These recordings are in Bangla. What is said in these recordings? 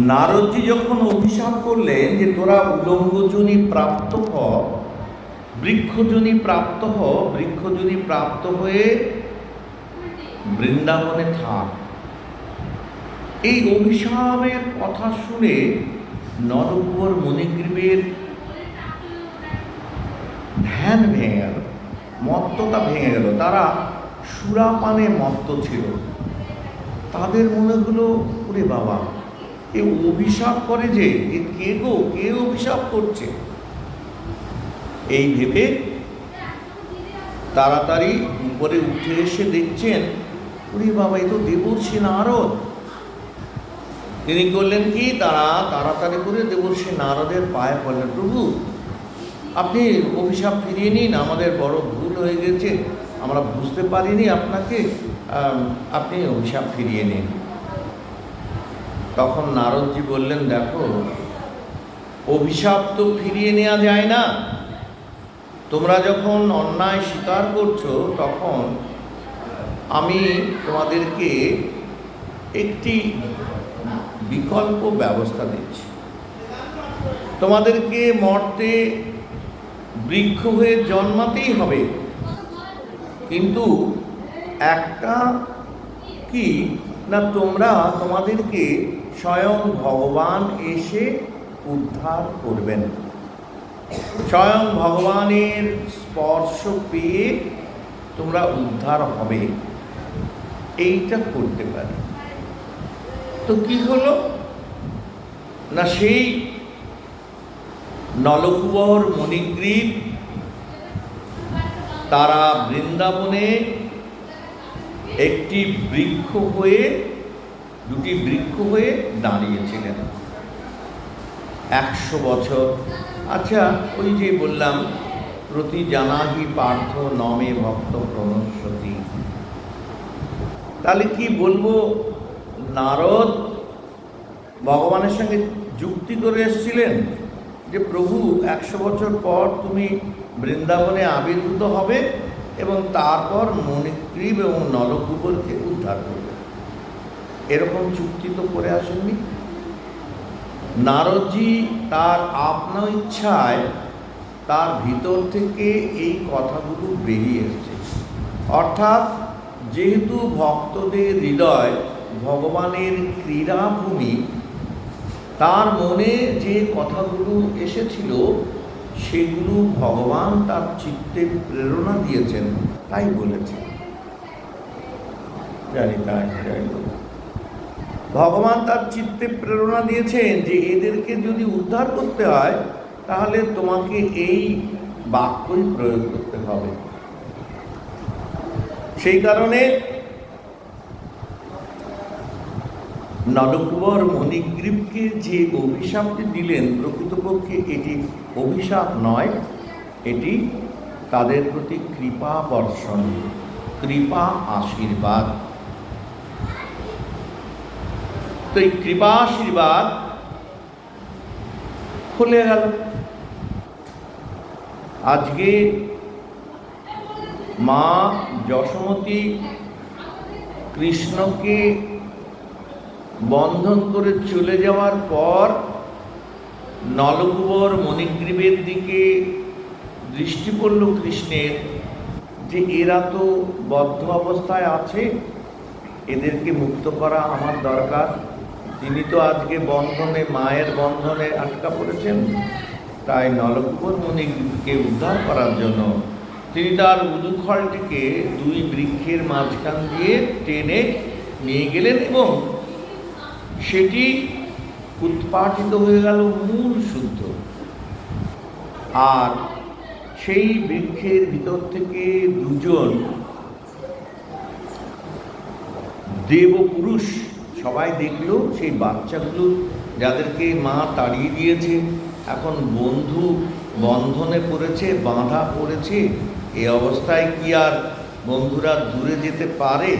নারদজি যখন অভিশাপ করলেন যে তোরা উলঙ্গজনী প্রাপ্ত হ, বৃক্ষজনী প্রাপ্ত হ, বৃক্ষজনী প্রাপ্ত হয়ে বৃন্দাবনে থাক এই অভিশাপের কথা শুনে নরকুবর মণিগ্রীবের ধ্যান ভেঙে গেল, মত্ততা ভেঙে গেল। তারা সুরাপানে মত্ত ছিল। তাদের মনে হলো, ওরে বাবা এ অভিশাপ করে যে কে গো? কে অভিশাপ করছে? এই ভেবে তাড়াতাড়ি উপরে উঠে এসে দেখছেন, ওরে বাবা, এ তো দেবর্ষী নারদ। তিনি করলেন কি তারা তাড়াতাড়ি করে দেবর্ষী নারদের পায়ে পড়লেন। প্রভু, আপনি অভিশাপ ফিরিয়ে নিন, আমাদের বড় ভুল হয়ে গেছে, আমরা বুঝতে পারিনি আপনাকে আপনি অভিশাপ ফিরিয়ে নিন। তখন নারদজি বললেন, দেখো, অভিশাপ তো ফিরিয়ে নেওয়া যায় না। তোমরা যখন অন্যায় স্বীকার করছ, তখন আমি তোমাদেরকে একটি বিকল্প ব্যবস্থা দিচ্ছি। তোমাদেরকে মর্তে বৃক্ষ হয়ে জন্মাতেই হবে। কিন্তু একটা কি? না, তোমরা তোমাদেরকে স্বয়ং ভগবান এসে উদ্ধার করবেন। স্বয়ং ভগবানের স্পর্শ পেয়ে তোমরা উদ্ধার হবে। এইটা করতে পারে। তো কি হলো? না সেই নলকুবর মণিগ্রীব তারা বৃন্দাবনে একটি বৃক্ষ হয়ে দুটি বৃক্ষ হয়ে দাঁড়িয়েছিলেন। একশো বছর। আচ্ছা ওই যে বললাম প্রতি জানাহি পার্থ নমে ভক্ত প্রণস্বতী তাহলে কি বলব, নারদ ভগবানের সঙ্গে যুক্তি করে এসেছিলেন যে, প্রভু, একশো বছর পর তুমি বৃন্দাবনে আবির্ভূত হবে এবং তারপর মণিগ্রীব এবং নলকুবরকে উদ্ধার করবে। এরকম চুক্তি তো করে আসেননি। নারদজি তার আপনা ইচ্ছায় তার ভিতর থেকে এই কথাগুলো বেরিয়ে এসছে। অর্থাৎ যেহেতু ভক্তদের হৃদয় ভগবানের ক্রীড়াভূমি, তার মনে যে কথাগুলো এসেছিল, সেগুলো ভগবান তার চিত্তে প্রেরণা দিয়েছেন, তাই বলেছে জানি তাই ভগবান তার চিত্তে প্রেরণা দিয়েছেন যে এদেরকে যদি উদ্ধার করতে হয়, তাহলে তোমাকে এই বাক্যই প্রয়োগ করতে হবে। সেই কারণে নলকুবর মণিগ্রীবকে যে অভিশাপটি দিলেন, প্রকৃতপক্ষে এটি অভিশাপ নয়, এটি তাদের প্রতি কৃপা বর্ষণ, কৃপা আশীর্বাদ। তো এই কৃপা আশীর্বাদ খুলে গেল। আজকে মা যশোমতী কৃষ্ণকে বন্ধন করে চলে যাওয়ার পর নলকুবর মণিগ্রীবের দিকে দৃষ্টি পড়ল কৃষ্ণের যে এরা তো বদ্ধ অবস্থায় আছে, এদেরকে মুক্ত করা আমার দরকার। তিনি তো আজকে বন্ধনে, মায়ের বন্ধনে আটকা পড়েছেন। তাই নলকুবর মণিকে উদ্ধার করার জন্য তিনি তার উদুখলটিকে দুই বৃক্ষের মাঝখান দিয়ে টেনে নিয়ে গেলেন এবং সেটি উৎপাটিত হয়ে গেল মূল শুদ্ধ। আর সেই বৃক্ষের ভিতর থেকে দুজন দেবপুরুষ সবাই দেখল সেই বাচ্চাগুলো যাদেরকে মা তাড়িয়ে দিয়েছে। এখন বন্ধু বন্ধনে পড়েছে, বাঁধা পড়েছে। এ অবস্থায় কি আর বন্ধুরা দূরে যেতে পারে?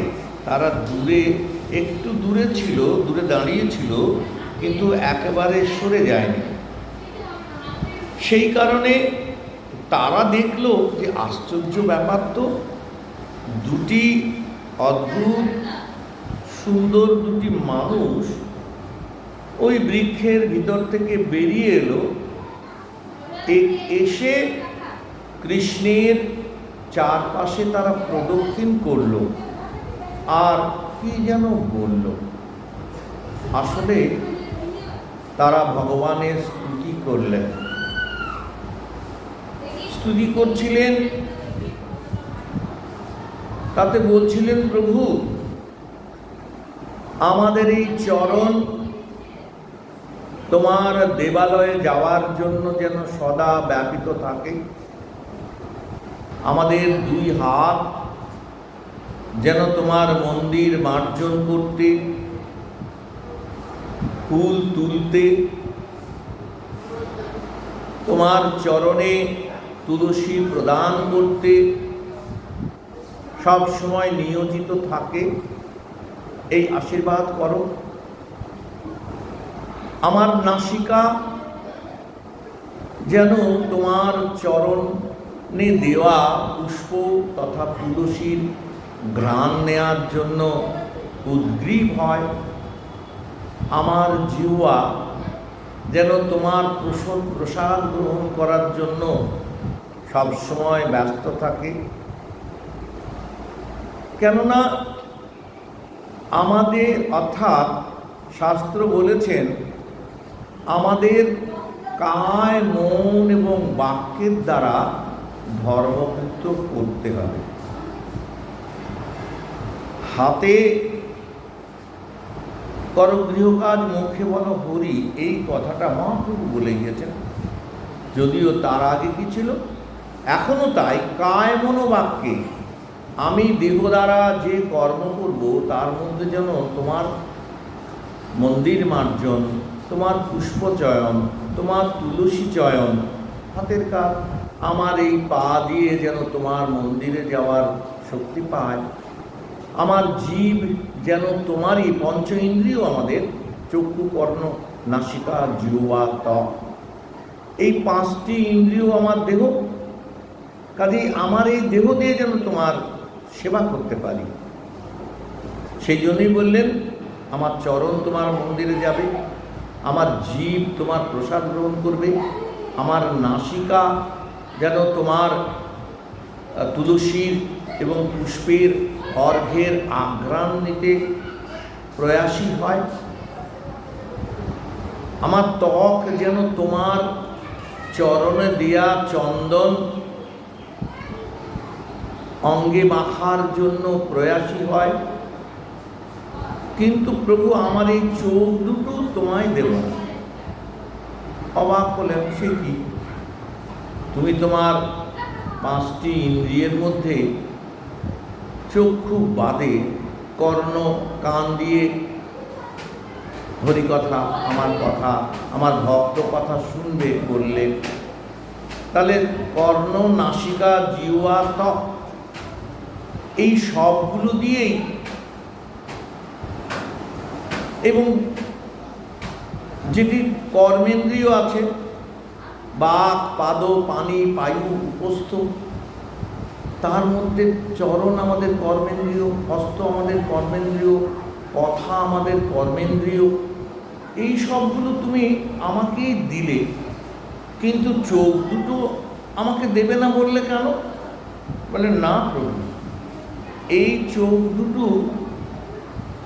তারা দূরে, একটু দূরে ছিল, দূরে দাঁড়িয়েছিল কিন্তু একেবারে সরে যায়নি। সেই কারণে তারা দেখল যে আশ্চর্য ব্যাপার তো। দুটি অদ্ভুত সুন্দর দুটি মানুষ ওই বৃক্ষের ভিতর থেকে বেরিয়ে এলো। এসে কৃষ্ণের চারপাশে তারা প্রদক্ষিণ করল। আর কি যেন বলল। আসলে তারা ভগবানের স্তুতি করলেন। স্তুতি করছিলেন। তাতে বলছিলেন, প্রভু আমাদের এই চরণ তোমার দেবালয়ে যাওয়ার জন্য যেন সদা ব্যাপিত থাকে। আমাদের দুই হাত যেন তোমার মন্দির মার্জন করতে, ফুল তুলতে, তোমার চরণে তুলসী প্রদান করতে সব সময় নিয়োজিত থাকে। এই আশীর্বাদ করো। আমার নাসিকা, যেন তোমার চরণে দেওয়া পুষ্প তথা তুলসীর ঘ্রাণ নেয়ার জন্য উদ্গ্রীব হয়। আমার জিহ্বা, যেন তোমার প্রসদ প্রসাদ গ্রহণ করার জন্য সবসময় ব্যস্ত থাকে। কেননা আমাদের অর্থাৎ শাস্ত্র বলেছেন, আমাদের কায়, মন এবং বাক্যের দ্বারা ধর্মকৃত্য করতে হবে। হাতে কর গৃহকাজ মুখে বলো, হরি, এই কথাটা মহাপ্রভু বলে গিয়েছেন। যদিও তার আগে কি ছিল? এখনও তাই, কায় মনোবাক্যে আমি দেহ দ্বারা যে কর্ম করব, তার মধ্যে যেন তোমার মন্দির মার্জন, তোমার পুষ্প চয়ন, তোমার তুলসী চয়ন, হাতের কাজ, আমার এই পা দিয়ে যেন তোমার মন্দিরে যাওয়ার শক্তি পায়। আমার জীব যেন তোমারই পঞ্চ ইন্দ্রিয় আমাদের চক্ষু কর্ণ, নাসিকা, জিহ্বা, ত্বক। এই পাঁচটি ইন্দ্রিয় আমার দেহ। কাজেই আমার এই দেহ দিয়ে যেন তোমার সেবা করতে পারি। সেই জন্যই বললেন, আমার চরণ তোমার মন্দিরে যাবে, আমার জীব তোমার প্রসাদ গ্রহণ করবে, আমার নাসিকা যেন তোমার তুলসীর এবং পুষ্পের অর্ঘের আঘ্রাণ নিতে প্রয়াসী হয়। আমার ত্বক যেন তোমার চরণে দেয়া চন্দন অঙ্গে মাখার জন্য প্রয়াসী হয়। কিন্তু প্রভু আমার এই চোখ দুটো তোমায় দেব না অবাক হলেন সে কি? তুমি তোমার পাঁচটি ইন্দ্রিয়ের মধ্যে চক্ষু বাদে কর্ণ, কান দিয়ে হরিকথা, আমার কথা, আমার ভক্ত কথা শুনবে বললে। তাহলে কর্ণ, নাসিকা জিওয়া ত্বক এই সবগুলো দিয়েই এবং যেটি কর্মেন্দ্রীয় আছে, বাক, পাদ, পানি পায়ু উপস্থ তার মধ্যে চরণ আমাদের কর্মেন্দ্রিয়, হস্ত আমাদের কর্মেন্দ্রীয়, কথা আমাদের কর্মেন্দ্রিয়, এই সবগুলো তুমি আমাকেই দিলে। কিন্তু চোখ দুটো আমাকে দেবে না বললে কেন? বলে, না প্রভু। এই চোখ দুটো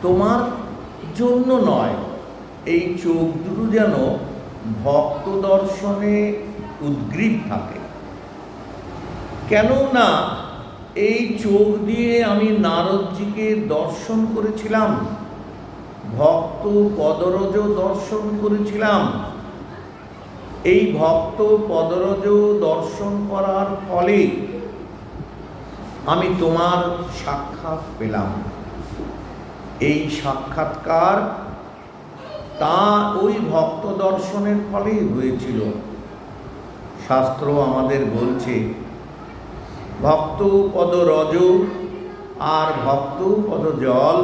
তোমার জন্য নয়। এই চোখ দুটো যেন ভক্ত দর্শনে উদ্গ্রীব থাকে। কেন না এই চোখ দিয়ে আমি নারদজিকে দর্শন করেছিলাম, ভক্ত পদরজ দর্শন করেছিলাম। এই ভক্ত পদরজ দর্শন করার ফলে আমি তোমার সাক্ষাৎ পেলাম। এই সাক্ষাৎকার তা ওই ভক্ত দর্শনের ফলেই হয়েছিল। শাস্ত্র আমাদের বলছে, ভক্ত পদ রজ আর ভক্ত পদ জল,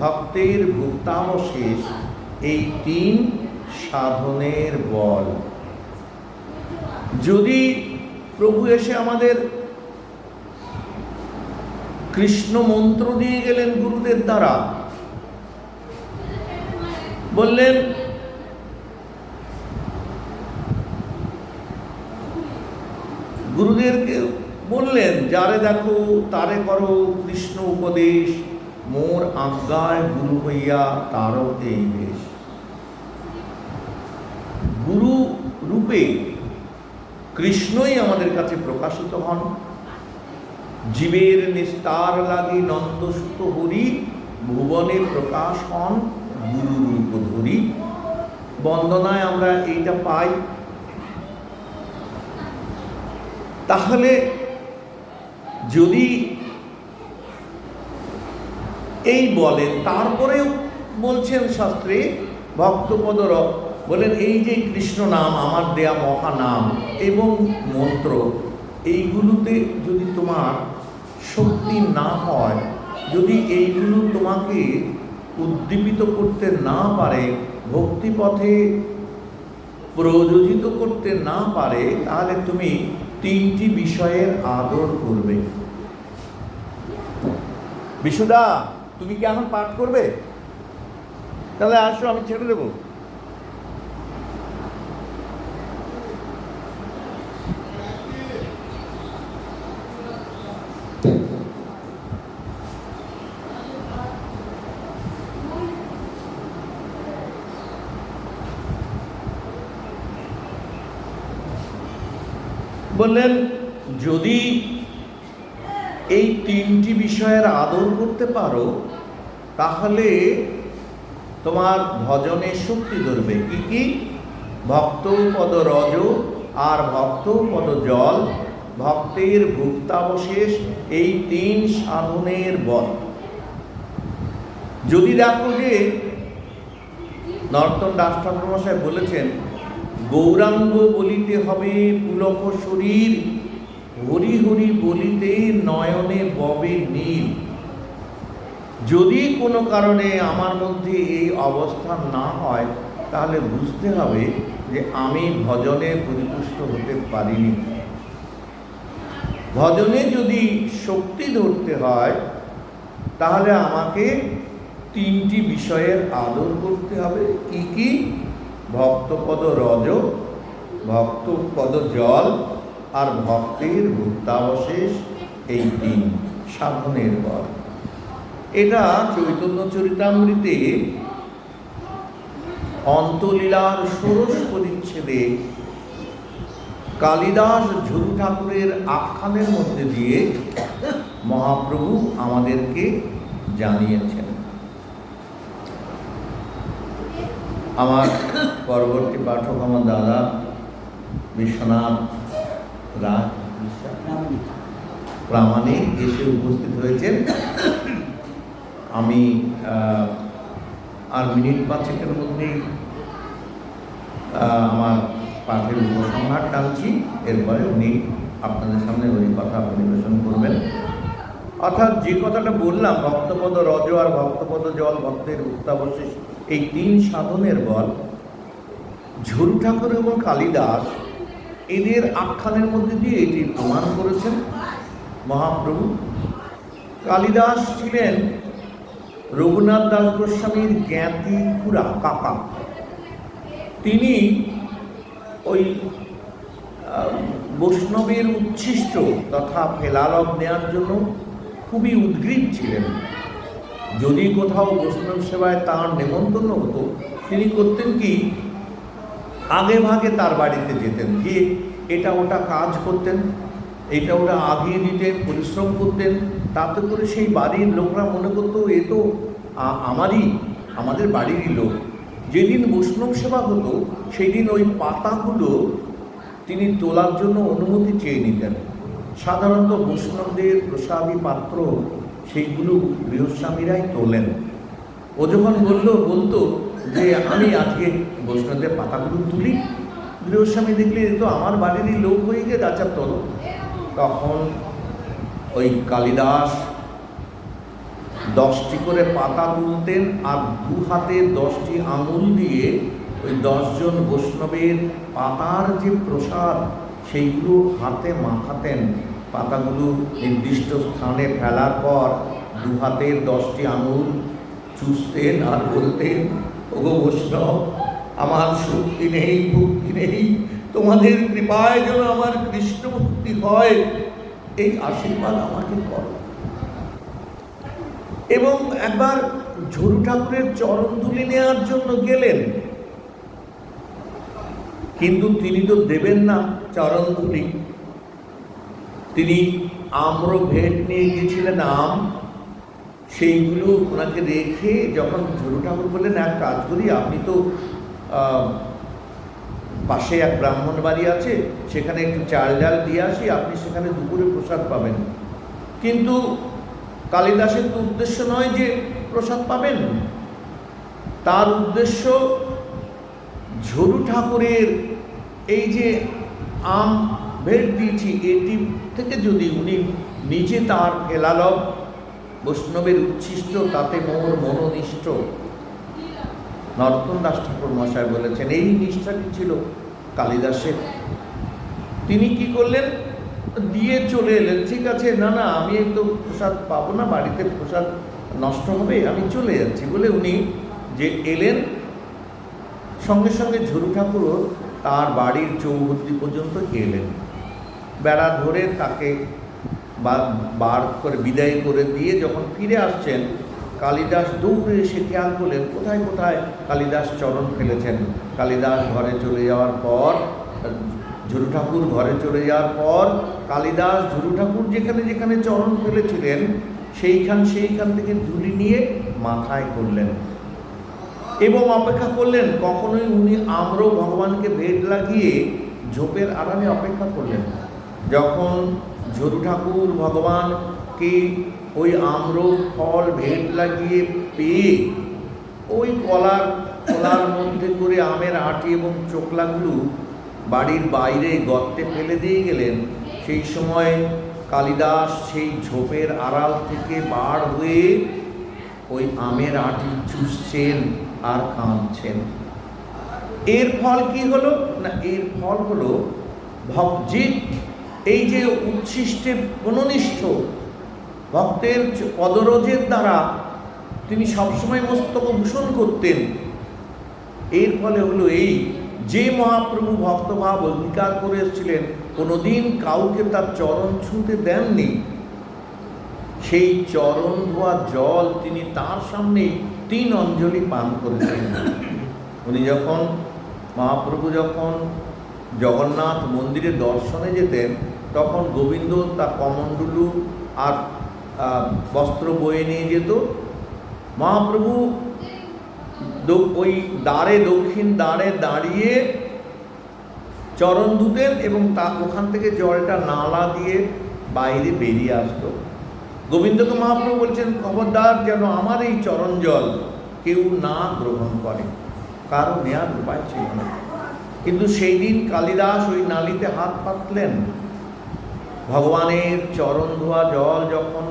ভক্তের ভুক্তামশেষ এই তিন সাধনের বল। যদি প্রভু এসে আমাদের কৃষ্ণ মন্ত্র দিয়ে গেলেন গুরুদের দ্বারা। বললেন গুরুদেরকে বললেন, যারে দেখো, তারে করো কৃষ্ণ উপদেশ, মোর আজ্ঞায় গুরু হইয়া তারও এই বেশ। গুরু রূপে কৃষ্ণই আমাদের কাছে প্রকাশিত হন। জীবের নিস্তার লাগি নন্দসুত হরি, ভুবনে প্রকাশ হন গুরু রূপ ধরি। বন্দনায় আমরা এইটা পাই। তাহলে যদি এই বলেন, তারপরেও বলছেন শাস্ত্রে ভক্তপদর বলেন, এই যে কৃষ্ণ নাম, আমার দেয়া মহানাম এবং মন্ত্র, এইগুলোতে যদি তোমার শক্তি না হয়, যদি এইগুলো তোমাকে উদ্দীপিত করতে না পারে, ভক্তিপথে প্রযোজিত করতে না পারে, তাহলে তুমি তিনটি বিষয়ের আদর করবে। বিশুদা, তুমি কি এখন পাঠ করবে? তাহলে আসো, আমি ছেড়ে দেবো। বললেন, যদি এই তিনটি বিষয়ের আদর করতে পারো, তাহলে তোমার ভজনে শক্তি ধরবে। কি কি? ভক্ত পদ রজ আর ভক্ত পদ জল। ভক্তের ভুক্তাবশেষ এই তিন সাধনের বল। যদি দেখো যে নর্তন দাস ঠাকুর মশাই বলেছেন গৌরাঙ্গ বলিতে হবে পুলক শরীর, হরি হরি বলিতে নয়নে ববে নীল। যদি কোনো কারণে আমার মধ্যে এই অবস্থা না হয়, তাহলে বুঝতে হবে যে আমি ভজনে পরিপুষ্ট হতে পারিনি। ভজনে যদি শক্তি ধরতে হয়, তাহলে আমাকে তিনটি বিষয়ের আদর করতে হবে। কি কি? ভক্তপদ রজ ভক্তপদ জল আর ভক্তের ভুক্তাবশেষ এই তিন সাধনের বল। এটা চৈতন্য চরিতামৃতে অন্তলীলার ষোড়শ পরিচ্ছেদে কালিদাস ঝুরু ঠাকুরের আখ্যানের মধ্যে দিয়ে মহাপ্রভু আমাদেরকে জানিয়েছেন। আমার পরবর্তী পাঠক আমার দাদা বিশ্বনাথ রাজ প্রামাণিক এসে উপস্থিত হয়েছেন। আমি আর মিনিট পাঁচেকের মধ্যেই আমার পাঠের উপসংহার টানছি। এরপরে উনি আপনাদের সামনে ওই কথা পরিবেশন করবেন। অর্থাৎ যে কথাটা বললাম, ভক্তপদ রজ আর ভক্তপদ জল ভক্তের উক্তাবশেষ এই তিন সাধনের বল ঝরু ঠাকুর এবং কালিদাস এদের আখ্যানের মধ্যে দিয়ে এটি প্রমাণ করেছেন মহাপ্রভু। কালিদাস ছিলেন রঘুনাথ দাস গোস্বামীর জ্ঞাতি খুড়া, কাকা। তিনি ওই বৈষ্ণবের উচ্ছিষ্ট তথা ফেলালব নেওয়ার জন্য খুবই উদ্গ্রীব ছিলেন। যদি কোথাও বৈষ্ণব সেবায় তাঁর নেমন্তন্ন হতো, তিনি করতেন কি? আগে ভাগে তার বাড়িতে যেতেন। গিয়ে এটা ওটা কাজ করতেন, এটা ওটা আগিয়ে দিতেন, পরিশ্রম করতেন, তাতে করে সেই বাড়ির লোকরা মনে করতো, এ তো আমারই, আমাদের বাড়িরই লোক। যেদিন বৈষ্ণব সেবা হতো সেই দিন ওই পাতাগুলো তিনি তোলার জন্য অনুমতি চেয়ে নিতেন। সাধারণত বৈষ্ণবদের প্রসাদী পাত্র সেইগুলো গৃহস্বামীরাই তোলেন। ও যখন বলল, বলতো যে আমি আজকে বৈষ্ণবদের পাতাগুলো তুলি? গৃহস্বামী দেখলে তো আমার বাড়িরই লোক হয়ে গেছে আচ্ছা তোলো। তখন ওই কালিদাস দশটি করে পাতা তুলতেন আর দু হাতে দশটি আঙুল দিয়ে ওই দশজন বৈষ্ণবের পাতার যে প্রসাদ, সেইগুলো হাতে মাখাতেন। পাতাগুলো নির্দিষ্ট স্থানে ফেলার পর দু হাতের দশটি আঙুল চুষতেন আর বলতেন, ওগো বৈষ্ণব, আমার শক্তি নেই, ভক্তি নেই, তোমাদের কৃপায় যেন আমার কৃষ্ণ ভক্তি হয়, এই আশীর্বাদ আমাকে করো। এবং একবার ঝরু ঠাকুরের চরণ ধুলি নেওয়ার জন্য গেলেন। কিন্তু তিনি তো দেবেন না চরণ ধুলি। তিনি আম্র ভেট নিয়ে গিয়েছিলেন আম, সেইগুলো ওনাকে রেখে যখন ঝরু ঠাকুর বললেন, এক কাজ করি, আপনি তো পাশে এক ব্রাহ্মণ বাড়ি আছে, সেখানে একটু চাল ডাল দিয়ে আসি, আপনি সেখানে দুপুরে প্রসাদ পাবেন। কিন্তু কালিদাসের তো উদ্দেশ্য নয় যে প্রসাদ পাবেন। তার উদ্দেশ্য ঝরু ঠাকুরের এই যে আম ভেট দিয়েছি, এটি থেকে যদি উনি নিজে তার ফেলালব বৈষ্ণবের উচ্ছিষ্ট, তাতে মোর মনোনিষ্ঠ। নরোত্তম দাস ঠাকুর মশাই বলেছেন, এই নিষ্ঠাটি ছিল কালিদাসের। তিনি কি করলেন? দিয়ে চলে এলেন। ঠিক আছে, না না, আমি তো প্রসাদ পাবো না, বাড়িতে প্রসাদ নষ্ট হবে, আমি চলে যাচ্ছি। বলে উনি যে এলেন, সঙ্গে সঙ্গে ঝরু ঠাকুরও তার বাড়ির চৌহদ্দি পর্যন্ত এলেন বেড়া ধরে তাকে বার করে, বিদায় করে দিয়ে যখন ফিরে আসছেন, কালিদাস দৌড়ে এসে খেয়াল করলেন, কোথায় কোথায় কালিদাস চরণ ফেলেছেন? কালিদাস ঘরে চলে যাওয়ার পর, ঝুরু ঠাকুর ঘরে চলে যাওয়ার পর, কালিদাস ঝুরু ঠাকুর যেখানে যেখানে চরণ ফেলেছিলেন, সেইখান সেইখান থেকে ধুলি নিয়ে মাথায় করলেন। এবং অপেক্ষা করলেন, কখনোই উনি আম্র ভগবানকে ভেট লাগিয়ে ঝোপের আরামে অপেক্ষা করলেন যখন ঝরু ঠাকুর ভগবানকে ওই আম্র ফল ভেট লাগিয়ে পেয়ে ওই কলার কলার মধ্যে করে আমের আটি এবং চোকলাগুলো বাড়ির বাইরে গর্তে ফেলে দিয়ে গেলেন, সেই সময় কালিদাস সেই ঝোপের আড়াল থেকে বার হয়ে ওই আমের আটি চুষছেন আর কাঁদছেন। এর ফল কি হলো? না, এর ফল হলো ভক্তি এই যে উচ্ছিষ্টে মনোনিষ্ঠ ভক্তের পদরজের দ্বারা তিনি সবসময় মস্তক ভূষণ করতেন, এর ফলে হলো এই যে মহাপ্রভু ভক্তভাব অঙ্গীকার করে এসেছিলেন, কোনোদিন কাউকে তার চরণ ছুঁতে দেননি। সেই চরণ ধোয়া জল তিনি তার সামনে তিন অঞ্জলি পান করেছেন। উনি যখন মহাপ্রভু যখন জগন্নাথ মন্দিরে দর্শনে যেতেন, তখন গোবিন্দ তার কমণ্ডলু আর বস্ত্র বয়ে নিয়ে যেত। মহাপ্রভু ওই দ্বারে, দক্ষিণ দ্বারে দাঁড়িয়ে চরণ ধুতেন এবং তা, ওখান থেকে জলটা নালা দিয়ে বাইরে বেরিয়ে আসতো। গোবিন্দকে মহাপ্রভু বলছেন, খবরদার, যেন আমার এই চরণ জল কেউ না গ্রহণ করে। কারণ নেয়ার উপায় ছিল না। কিন্তু সেই দিন কালিদাস ওই নালিতে হাত পাতলেন। ভগবানের চরণ ধোয়া জল যখন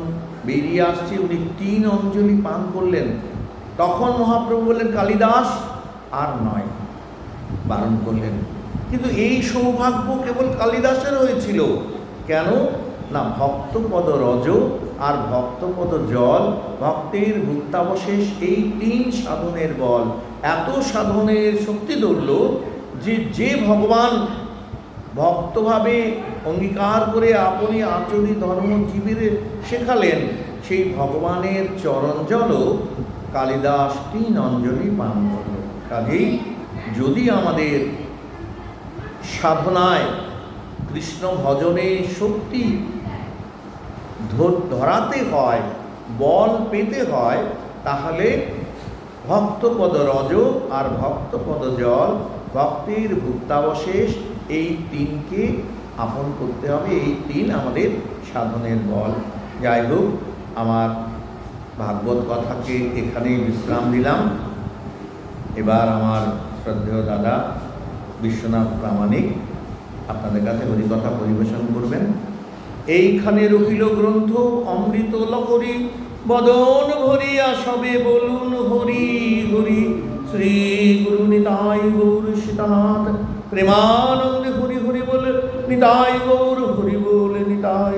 বেরিয়ে আসছে, উনি তিন অঞ্জলি পান করলেন। তখন মহাপ্রভু বললেন, কালিদাস, আর নয়। বারণ করলেন। কিন্তু এই সৌভাগ্য কেবল কালিদাসের হয়েছিল। কেন? না, ভক্তপদ রজ আর ভক্তপদ জল, ভক্তের ভুক্তাবশেষ এই তিন সাধনের বল। এত সাধনের শক্তি ধরল যে যে ভগবান ভক্তভাবে অঙ্গীকার করে আপনি আচরি ধর্ম জীবের শেখালেন, সেই ভগবানের চরণ জলও কালিদাস তিন অঞ্জলি পান করল। কাজেই যদি আমাদের সাধনায় কৃষ্ণ ভজনে শক্তি ধর- ধরাতে হয়, বল পেতে হয়, তাহলে ভক্তপদ রজ আর ভক্তপদ জল ভক্তির ভুক্তাবশেষ এই তিনকে আপন করতে হবে। এই তিন আমাদের সাধনের বল। যাই হোক আমার ভাগবত কথাকে এখানেই বিশ্রাম দিলাম। এবার আমার শ্রদ্ধেয় দাদা বিশ্বনাথ প্রামাণিক আপনাদের কাছে হরিকথা পরিবেশন করবেন। এইখানে রহিল গ্রন্থ, অমৃত লহরি, বদন ভরিয়া সবে বলুন হরি হরি। श्री गुरु निताई श्रीगुरुनिताय गौरशितनाथ प्रेमानन्द हरि हरि बोल निताय गौर हरि बोल निताय